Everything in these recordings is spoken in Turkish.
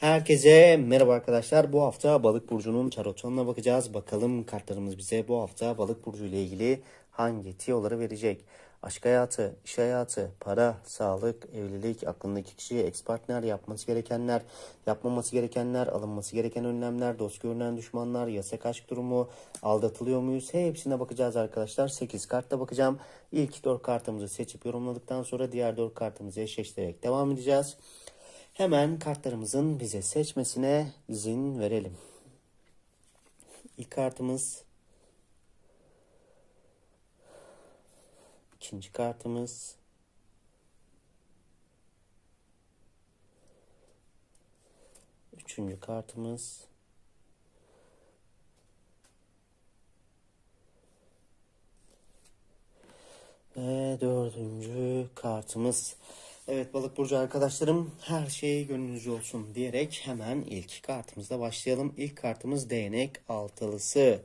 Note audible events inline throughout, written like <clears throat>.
Herkese merhaba arkadaşlar. Bu hafta Balık burcunun tarotununa bakacağız. Bakalım kartlarımız bize bu hafta Balık burcu ile ilgili hangi tiyoları verecek? Aşk hayatı, iş hayatı, para, sağlık, evlilik, aklındaki kişi, ex partner, yapması gerekenler, yapmaması gerekenler, alınması gereken önlemler, dost görünen düşmanlar, yasak aşk durumu, aldatılıyor muyuz? Hepsine bakacağız arkadaşlar. 8 kartla bakacağım. İlk 4 kartımızı seçip yorumladıktan sonra diğer 4 kartımızı eşleştirerek devam edeceğiz. Hemen kartlarımızın bize seçmesine izin verelim. İlk kartımız ikinci kartımız üçüncü kartımız ve dördüncü kartımız. Evet balık burcu arkadaşlarım her şey gönlünüzce olsun diyerek hemen ilk kartımızla başlayalım. İlk kartımız değnek altılısı.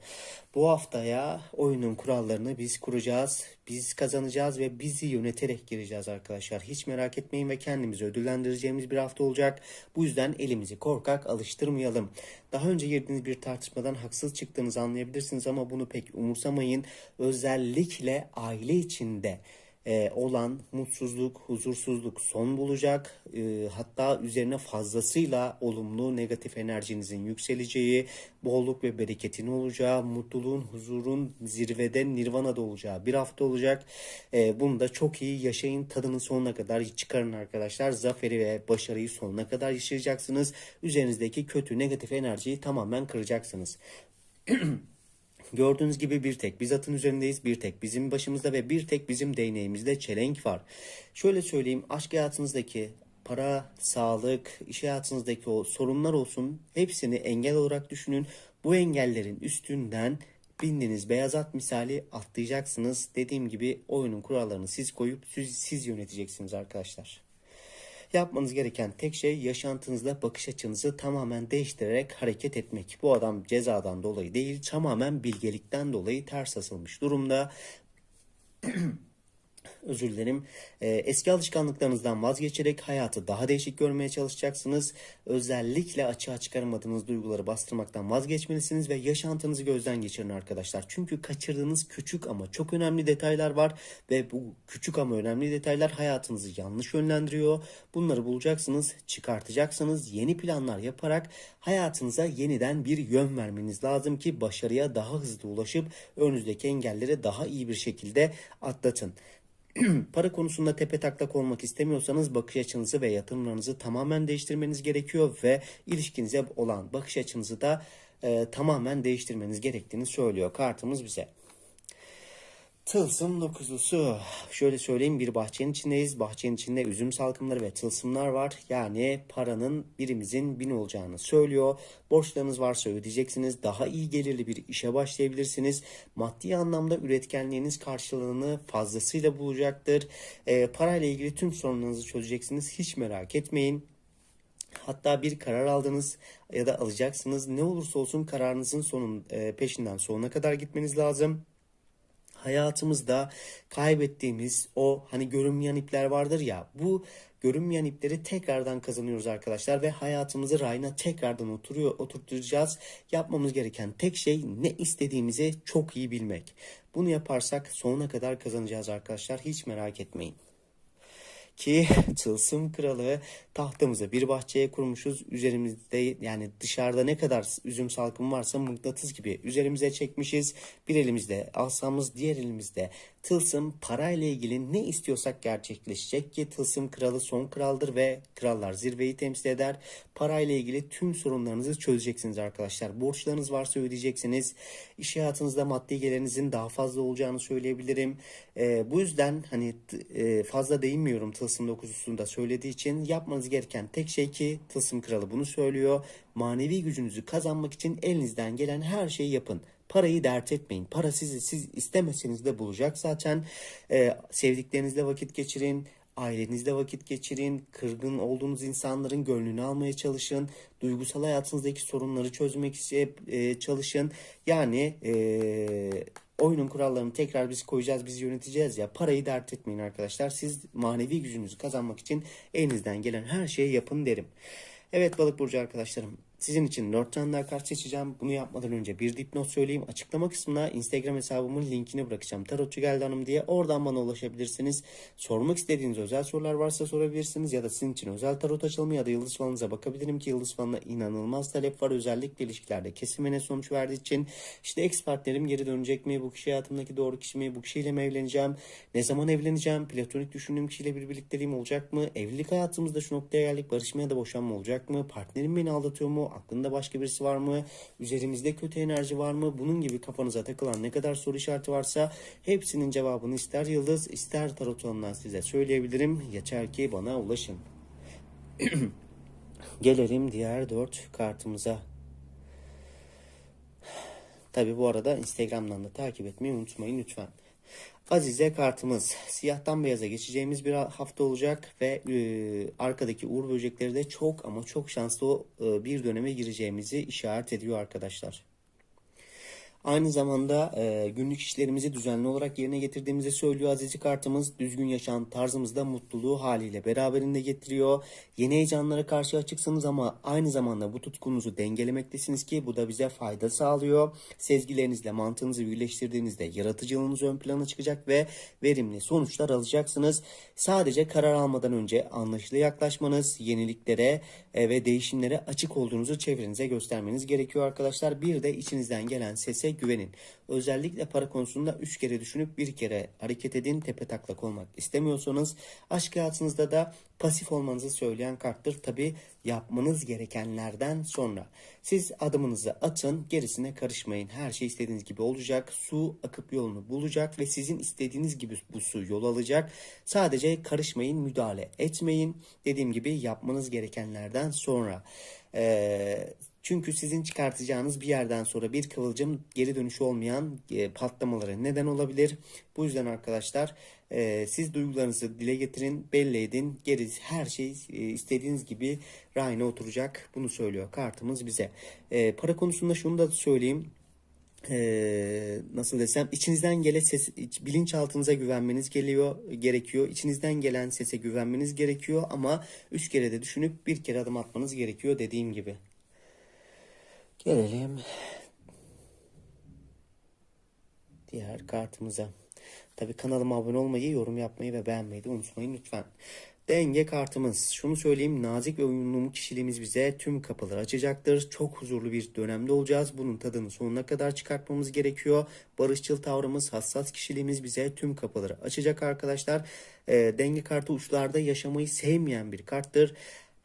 Bu haftaya oyunun kurallarını biz kuracağız. Biz kazanacağız ve bizi yöneterek gireceğiz arkadaşlar. Hiç merak etmeyin ve kendimizi ödüllendireceğimiz bir hafta olacak. Bu yüzden elimizi korkak alıştırmayalım. Daha önce girdiğiniz bir tartışmadan haksız çıktığınızı anlayabilirsiniz ama bunu pek umursamayın. Özellikle aile içinde e, olan mutsuzluk, huzursuzluk son bulacak. E, hatta üzerine fazlasıyla olumlu negatif enerjinizin yükseleceği, bolluk ve bereketin olacağı, mutluluğun, huzurun zirvede nirvanada olacağı bir hafta olacak. E, bunu da çok iyi yaşayın, tadını sonuna kadar çıkarın arkadaşlar. Zaferi ve başarıyı sonuna kadar yaşayacaksınız. Üzerinizdeki kötü negatif enerjiyi tamamen kıracaksınız. <clears throat> Gördüğünüz gibi bir tek biz atın üzerindeyiz, bir tek bizim başımızda ve bir tek bizim değneğimizde çelenk var. Şöyle söyleyeyim, aşk hayatınızdaki para, sağlık, iş hayatınızdaki o sorunlar olsun hepsini engel olarak düşünün. Bu engellerin üstünden bindiğiniz beyaz at misali atlayacaksınız. Dediğim gibi oyunun kurallarını siz koyup siz, siz yöneteceksiniz arkadaşlar. Yapmanız gereken tek şey yaşantınızda bakış açınızı tamamen değiştirerek hareket etmek. Bu adam cezadan dolayı değil, tamamen bilgelikten dolayı ters asılmış durumda. <clears throat> özür dilerim. Ee, eski alışkanlıklarınızdan vazgeçerek hayatı daha değişik görmeye çalışacaksınız. Özellikle açığa çıkaramadığınız duyguları bastırmaktan vazgeçmelisiniz ve yaşantınızı gözden geçirin arkadaşlar. Çünkü kaçırdığınız küçük ama çok önemli detaylar var ve bu küçük ama önemli detaylar hayatınızı yanlış yönlendiriyor. Bunları bulacaksınız, çıkartacaksınız, yeni planlar yaparak hayatınıza yeniden bir yön vermeniz lazım ki başarıya daha hızlı ulaşıp önünüzdeki engelleri daha iyi bir şekilde atlatın. <clears throat> para konusunda tepe taklak olmak istemiyorsanız bakış açınızı ve yatırımlarınızı tamamen değiştirmeniz gerekiyor ve ilişkinize olan bakış açınızı da e, tamamen değiştirmeniz gerektiğini söylüyor kartımız bize. Tılsım dokuzlusu. Şöyle söyleyeyim bir bahçenin içindeyiz. Bahçenin içinde üzüm salkımları ve tılsımlar var. Yani paranın birimizin bin olacağını söylüyor. Borçlarınız varsa ödeyeceksiniz. Daha iyi gelirli bir işe başlayabilirsiniz. Maddi anlamda üretkenliğiniz karşılığını fazlasıyla bulacaktır. E, parayla ilgili tüm sorunlarınızı çözeceksiniz. Hiç merak etmeyin. Hatta bir karar aldınız ya da alacaksınız. Ne olursa olsun kararınızın sonun e, peşinden sonuna kadar gitmeniz lazım hayatımızda kaybettiğimiz o hani görünmeyen ipler vardır ya bu görünmeyen ipleri tekrardan kazanıyoruz arkadaşlar ve hayatımızı rayına tekrardan oturuyor oturtacağız. Yapmamız gereken tek şey ne istediğimizi çok iyi bilmek. Bunu yaparsak sonuna kadar kazanacağız arkadaşlar. Hiç merak etmeyin ki Tılsım Kralı tahtımızı bir bahçeye kurmuşuz. Üzerimizde yani dışarıda ne kadar üzüm salkımı varsa mıknatıs gibi üzerimize çekmişiz. Bir elimizde asamız diğer elimizde tılsım parayla ilgili ne istiyorsak gerçekleşecek ki tılsım kralı son kraldır ve krallar zirveyi temsil eder. Parayla ilgili tüm sorunlarınızı çözeceksiniz arkadaşlar. Borçlarınız varsa ödeyeceksiniz. İş hayatınızda maddi gelirinizin daha fazla olacağını söyleyebilirim. Ee, bu yüzden hani e, fazla değinmiyorum tılsım dokuzusunda söylediği için yapmanız gereken tek şey ki tılsım kralı bunu söylüyor. Manevi gücünüzü kazanmak için elinizden gelen her şeyi yapın. Parayı dert etmeyin. Para sizi siz istemeseniz de bulacak zaten. Ee, sevdiklerinizle vakit geçirin. Ailenizle vakit geçirin. Kırgın olduğunuz insanların gönlünü almaya çalışın. Duygusal hayatınızdaki sorunları çözmek için e, çalışın. Yani e, oyunun kurallarını tekrar biz koyacağız, biz yöneteceğiz ya. Parayı dert etmeyin arkadaşlar. Siz manevi gücünüzü kazanmak için elinizden gelen her şeyi yapın derim. Evet balık burcu arkadaşlarım. Sizin için 4 tane daha kart seçeceğim. Bunu yapmadan önce bir dipnot söyleyeyim. Açıklama kısmına Instagram hesabımın linkini bırakacağım. Tarotçu geldi hanım diye. Oradan bana ulaşabilirsiniz. Sormak istediğiniz özel sorular varsa sorabilirsiniz. Ya da sizin için özel tarot açılımı ya da yıldız falınıza bakabilirim ki yıldız falına inanılmaz talep var. Özellikle ilişkilerde net sonuç verdiği için. İşte ex partnerim geri dönecek mi? Bu kişi hayatımdaki doğru kişi mi? Bu kişiyle mi evleneceğim? Ne zaman evleneceğim? Platonik düşündüğüm kişiyle bir birlikteliğim olacak mı? Evlilik hayatımızda şu noktaya geldik. Barışma ya da boşanma olacak mı? Partnerim beni aldatıyor mu? Aklında başka birisi var mı? Üzerimizde kötü enerji var mı? Bunun gibi kafanıza takılan ne kadar soru işareti varsa hepsinin cevabını ister yıldız ister tarot alanından size söyleyebilirim. Yeter ki bana ulaşın. <clears throat> Gelelim diğer dört kartımıza. Tabi bu arada Instagram'dan da takip etmeyi unutmayın lütfen. Azize kartımız. Siyahtan beyaza geçeceğimiz bir hafta olacak ve e, arkadaki uğur böcekleri de çok ama çok şanslı e, bir döneme gireceğimizi işaret ediyor arkadaşlar. Aynı zamanda e, günlük işlerimizi düzenli olarak yerine getirdiğimizi söylüyor Azizi kartımız. Düzgün yaşam tarzımızda mutluluğu haliyle beraberinde getiriyor. Yeni heyecanlara karşı açıksınız ama aynı zamanda bu tutkunuzu dengelemektesiniz ki bu da bize fayda sağlıyor. Sezgilerinizle mantığınızı birleştirdiğinizde yaratıcılığınız ön plana çıkacak ve verimli sonuçlar alacaksınız. Sadece karar almadan önce anlaşılı yaklaşmanız, yeniliklere e, ve değişimlere açık olduğunuzu çevrenize göstermeniz gerekiyor arkadaşlar. Bir de içinizden gelen sese güvenin. Özellikle para konusunda üç kere düşünüp bir kere hareket edin. Tepe taklak olmak istemiyorsanız aşk hayatınızda da pasif olmanızı söyleyen karttır. Tabi yapmanız gerekenlerden sonra. Siz adımınızı atın gerisine karışmayın. Her şey istediğiniz gibi olacak. Su akıp yolunu bulacak ve sizin istediğiniz gibi bu su yol alacak. Sadece karışmayın müdahale etmeyin. Dediğim gibi yapmanız gerekenlerden sonra. Ee, çünkü sizin çıkartacağınız bir yerden sonra bir kıvılcım geri dönüşü olmayan e, patlamalara neden olabilir. Bu yüzden arkadaşlar e, siz duygularınızı dile getirin, belli edin. Geri her şey e, istediğiniz gibi rayına oturacak. Bunu söylüyor kartımız bize. E, para konusunda şunu da söyleyeyim. Ee, nasıl desem içinizden gelen ses bilinçaltınıza güvenmeniz geliyor gerekiyor. İçinizden gelen sese güvenmeniz gerekiyor ama üç kere de düşünüp bir kere adım atmanız gerekiyor dediğim gibi. Gelelim diğer kartımıza. Tabi kanalıma abone olmayı, yorum yapmayı ve beğenmeyi de unutmayın lütfen. Denge kartımız. Şunu söyleyeyim nazik ve uyumlu kişiliğimiz bize tüm kapıları açacaktır. Çok huzurlu bir dönemde olacağız. Bunun tadını sonuna kadar çıkartmamız gerekiyor. Barışçıl tavrımız, hassas kişiliğimiz bize tüm kapıları açacak arkadaşlar. Ee, denge kartı uçlarda yaşamayı sevmeyen bir karttır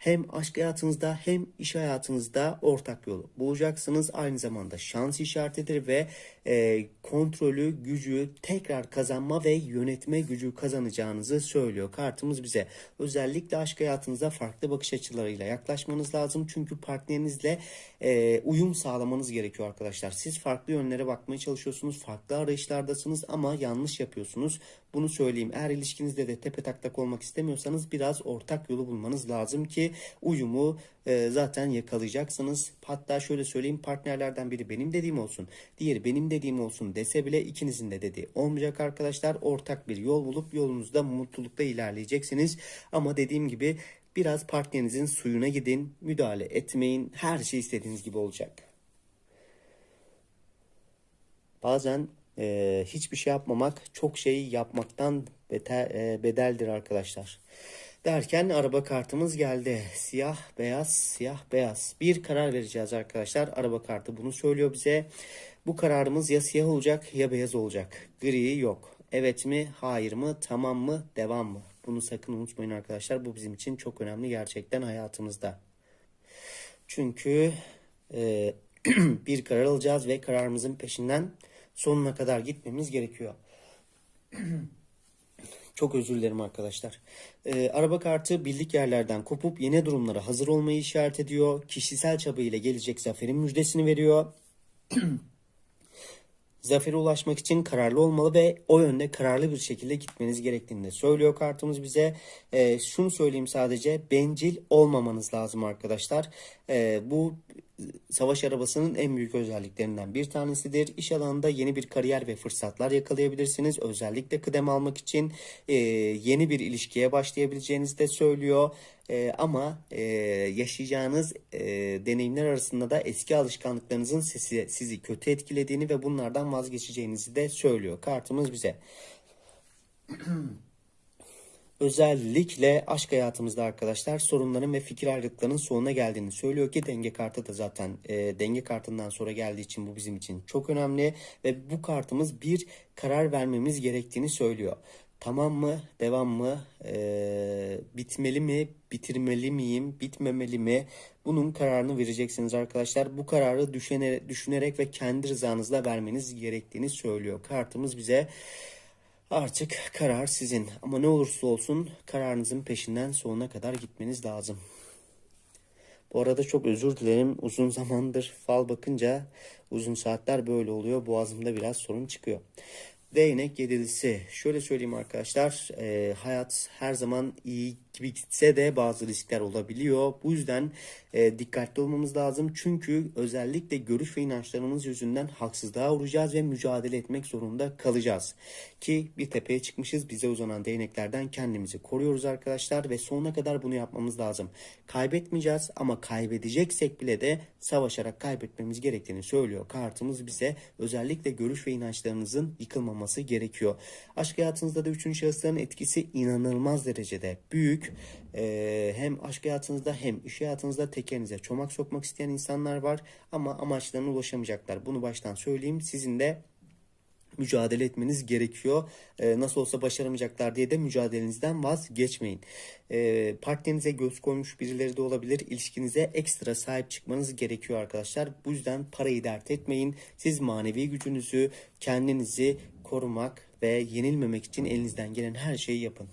hem aşk hayatınızda hem iş hayatınızda ortak yolu bulacaksınız. Aynı zamanda şans işaretidir ve e, kontrolü, gücü tekrar kazanma ve yönetme gücü kazanacağınızı söylüyor kartımız bize. Özellikle aşk hayatınıza farklı bakış açılarıyla yaklaşmanız lazım. Çünkü partnerinizle e, uyum sağlamanız gerekiyor arkadaşlar. Siz farklı yönlere bakmaya çalışıyorsunuz. Farklı arayışlardasınız ama yanlış yapıyorsunuz. Bunu söyleyeyim. Eğer ilişkinizde de tepe taklak olmak istemiyorsanız biraz ortak yolu bulmanız lazım ki uyumu e, zaten yakalayacaksınız. Hatta şöyle söyleyeyim partnerlerden biri benim dediğim olsun, diğeri benim dediğim olsun dese bile ikinizin de dediği olmayacak arkadaşlar. Ortak bir yol bulup yolunuzda mutlulukla ilerleyeceksiniz. Ama dediğim gibi biraz partnerinizin suyuna gidin, müdahale etmeyin. Her şey istediğiniz gibi olacak. Bazen e, hiçbir şey yapmamak çok şey yapmaktan beter, e, bedeldir arkadaşlar. Derken araba kartımız geldi. Siyah, beyaz, siyah, beyaz. Bir karar vereceğiz arkadaşlar. Araba kartı bunu söylüyor bize. Bu kararımız ya siyah olacak ya beyaz olacak. Gri yok. Evet mi, hayır mı, tamam mı, devam mı? Bunu sakın unutmayın arkadaşlar. Bu bizim için çok önemli gerçekten hayatımızda. Çünkü e, <clears throat> bir karar alacağız ve kararımızın peşinden sonuna kadar gitmemiz gerekiyor. <clears throat> Çok özür dilerim arkadaşlar. Ee, araba kartı bildik yerlerden kopup yeni durumlara hazır olmayı işaret ediyor. Kişisel çabayla gelecek zaferin müjdesini veriyor. <clears throat> Zafere ulaşmak için kararlı olmalı ve o yönde kararlı bir şekilde gitmeniz gerektiğini de söylüyor kartımız bize. Ee, şunu söyleyeyim sadece bencil olmamanız lazım arkadaşlar. Ee, bu savaş arabasının en büyük özelliklerinden bir tanesidir. İş alanında yeni bir kariyer ve fırsatlar yakalayabilirsiniz. Özellikle kıdem almak için e, yeni bir ilişkiye başlayabileceğinizi de söylüyor. E, ama e, yaşayacağınız e, deneyimler arasında da eski alışkanlıklarınızın sizi, sizi kötü etkilediğini ve bunlardan vazgeçeceğinizi de söylüyor. Kartımız bize. Özellikle aşk hayatımızda arkadaşlar sorunların ve fikir ayrılıklarının sonuna geldiğini söylüyor ki denge kartı da zaten e, denge kartından sonra geldiği için bu bizim için çok önemli ve bu kartımız bir karar vermemiz gerektiğini söylüyor. Tamam mı? Devam mı? E, bitmeli mi? Bitirmeli miyim? Bitmemeli mi? Bunun kararını vereceksiniz arkadaşlar. Bu kararı düşünerek, düşünerek ve kendi rızanızla vermeniz gerektiğini söylüyor. Kartımız bize Artık karar sizin ama ne olursa olsun kararınızın peşinden sonuna kadar gitmeniz lazım. Bu arada çok özür dilerim. Uzun zamandır fal bakınca uzun saatler böyle oluyor. Boğazımda biraz sorun çıkıyor. Değnek yedilisi. Şöyle söyleyeyim arkadaşlar. e, hayat her zaman iyi gitse de bazı riskler olabiliyor. Bu yüzden e, dikkatli olmamız lazım. Çünkü özellikle görüş ve inançlarımız yüzünden haksızlığa uğrayacağız ve mücadele etmek zorunda kalacağız. Ki bir tepeye çıkmışız. Bize uzanan değneklerden kendimizi koruyoruz arkadaşlar ve sonuna kadar bunu yapmamız lazım. Kaybetmeyeceğiz ama kaybedeceksek bile de savaşarak kaybetmemiz gerektiğini söylüyor. Kartımız bize özellikle görüş ve inançlarınızın yıkılmaması gerekiyor. Aşk hayatınızda da üçüncü şahısların etkisi inanılmaz derecede büyük. Ee, hem aşk hayatınızda hem iş hayatınızda tekerinize çomak sokmak isteyen insanlar var ama amaçlarına ulaşamayacaklar. Bunu baştan söyleyeyim. Sizin de mücadele etmeniz gerekiyor. Ee, nasıl olsa başaramayacaklar diye de mücadelenizden vazgeçmeyin. Ee, partnerinize göz koymuş birileri de olabilir. İlişkinize ekstra sahip çıkmanız gerekiyor arkadaşlar. Bu yüzden parayı dert etmeyin. Siz manevi gücünüzü, kendinizi korumak ve yenilmemek için elinizden gelen her şeyi yapın.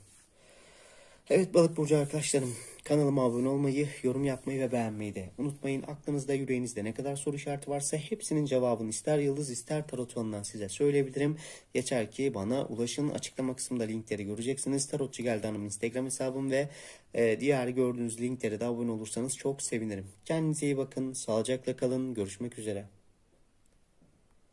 Evet balık burcu arkadaşlarım kanalıma abone olmayı, yorum yapmayı ve beğenmeyi de unutmayın. Aklınızda yüreğinizde ne kadar soru işareti varsa hepsinin cevabını ister yıldız ister tarot falından size söyleyebilirim. Yeter ki bana ulaşın. Açıklama kısmında linkleri göreceksiniz. Tarotçu Geldi Hanım Instagram hesabım ve e, diğer gördüğünüz linklere de abone olursanız çok sevinirim. Kendinize iyi bakın. Sağlıcakla kalın. Görüşmek üzere.